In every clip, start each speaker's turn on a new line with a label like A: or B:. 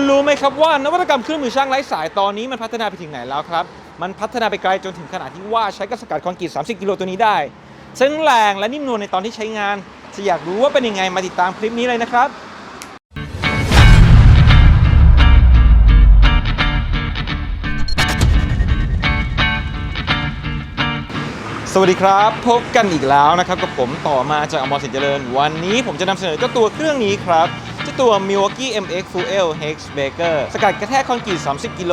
A: คุณรู้ไหมครับว่านวัตกรรมเครื่องมือช่างไร้สายตอนนี้มันพัฒนาไปถึงไหนแล้วครับ มันพัฒนาไปไกลจนถึงขนาดที่ว่าใช้กระสกัดคอนกรีต 30 กิโลตัวนี้ได้ ซึ่งแรงและนิ่มนวลในตอนที่ใช้งานจะอยากรู้ว่าเป็นยังไงมาติดตามคลิปนี้เลยนะครับสวัสดีครับ พบกันอีกแล้วนะครับกับผมต่อมาจากอมรสินเจริญ วันนี้ผมจะนำเสนอเจ้าตัวเครื่องนี้ครับ จ้าตัว Milwaukee MX Fuel Hex Baker สกัดกระแทกคอนกรีต 30 กิโล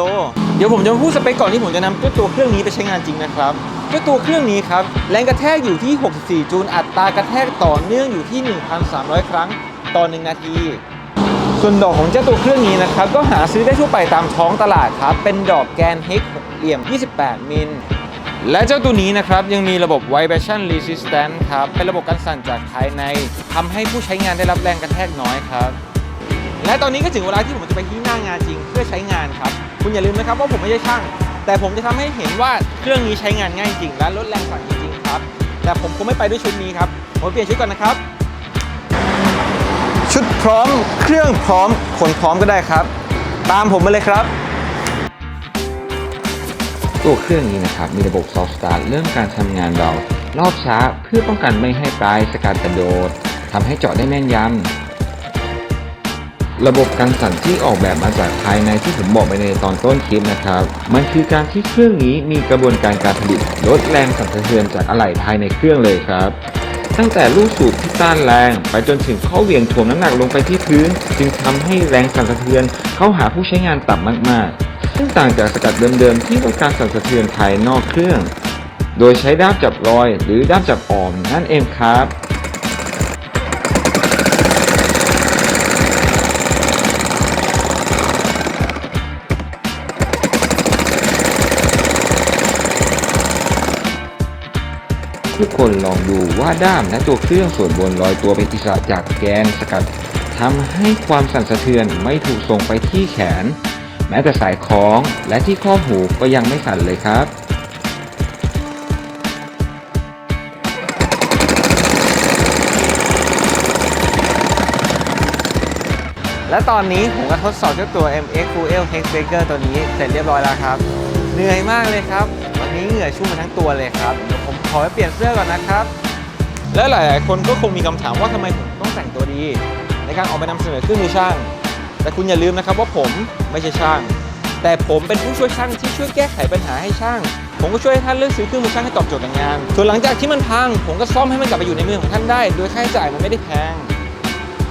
A: เดี๋ยวผมจะพูดสเปคก่อนที่ผมจะนำเจ้าตัวเครื่องนี้ไปใช้งานจริงนะครับเจ้าตัวเครื่องนี้ครับ แรงกระแทกอยู่ที่ 64 จูล อัตรากระแทกต่อเนื่องอยู่ที่ 1,300 ครั้งต่อ 1 นาที ส่วนดอกของเจ้าตัวเครื่องนี้นะครับ ก็หาซื้อได้ทั่วไปตามท้องตลาดครับ เป็นดอกแกนเฮกหกเหลี่ยม 28 มิล และเจ้าตัวนี้นะครับยังมีระบบ vibration resistant ครับ เป็นระบบกันสั่นจากภายในทำให้ผู้ใช้งานได้รับแรงกระแทกน้อยครับ และตอนนี้ก็ถึงเวลาที่ผมจะไปที่หน้างานจริงเพื่อใช้งานครับ คุณอย่าลืมนะครับว่าผมไม่ใช่ช่าง แต่ผมจะทำให้เห็นว่าเครื่องนี้ใช้งานง่ายจริง และลดแรงสั่นจริงๆครับ แต่ผมคงไม่ไปด้วยชุดนี้ครับ ผมเปลี่ยนชุดก่อนนะครับ ชุดพร้อม เครื่องพร้อม ขนพร้อมก็ได้ครับ ตามผมมาเลยครับ
B: ตัวเครื่องนี้นะครับมีระบบ Soft Start เริ่มการทำงานเบารอบช้าเพื่อป้องกันไม่ให้ปลายสกัดกระโดดทำให้เจาะได้แม่นยำระบบการสั่นที่ออกแบบมาจากภายในที่ผมบอกไปในตอนต้นคลิปนะครับ มันคือการที่เครื่องนี้มีกระบวนการการผลิตลดแรงสั่นสะเทือนจากอะไหล่ภายในเครื่องเลยครับตั้งแต่ลูกสูบที่ต้านแรง ไปจนถึงข้อเหวี่ยงถ่วงน้ำหนักลงไปที่พื้น จึงทำให้แรงสั่นสะเทือนเข้าหาผู้ใช้งานต่ำมาก ๆ ซึ่งต่างจากสกัดเดิมๆที่ต้องการสั่นสะเทือนภายนอกเครื่อง โดยใช้ด้ามจับรอยหรือด้ามจับอ่อมนั่นเองครับทุกคนลองดูว่าด้ามและตัวเครื่องส่วนบนลอยตัวเป็นอิสระจากแกนสกัดทำให้ความสั่นสะเทือนไม่ถูกส่งไปที่แขน แม้แต่สายคล้องและที่ข้อหูก็ยังไม่สั่นเลยครับ
A: และตอนนี้ผมก็ทดสอบเจ้าตัว MX Fuel h e x b r a k e r ตัวนี้เสร็จเรียบร้อยแล้วครับ เหนื่อยมากเลยครับ วันนี้เหงื่อชุ่มมาทั้งตัวเลยครับเดี๋ยวผมขอไปเปลี่ยนเสื้อก่อนนะครับ และหลาย ๆ คนก็คงมีคำถามว่าทำไมผมต้องแต่งตัวดี ในการออกไปนำเสนอเครื่องมือช่าง แต่คุณอย่าลืมนะครับว่าผมไม่ใช่ช่าง แต่ผมเป็นผู้ช่วยช่างที่ช่วยแก้ไขปัญหาให้ช่าง ผมก็ช่วยให้ท่านเลือกซื้อเครื่องมือช่างให้ตอบโจทย์กับงาน ส่วนหลังจากที่มันพัง ผมก็ซ่อมให้มันกลับไปอยู่ในมือของท่านได้ โดยค่าใช้จ่ายมันไม่ได้แพง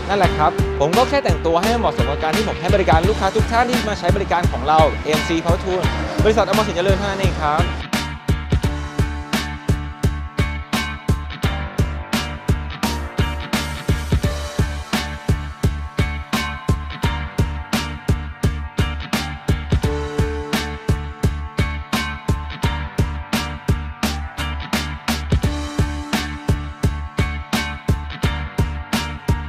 A: นั่นแหละครับ ผมก็แค่แต่งตัวให้มันเหมาะสมกับการที่ผมให้บริการลูกค้าทุกท่านที่มาใช้บริการของเรา AMC Power Tool บริษัทอมรสินเจริญเท่านั้นเองครับ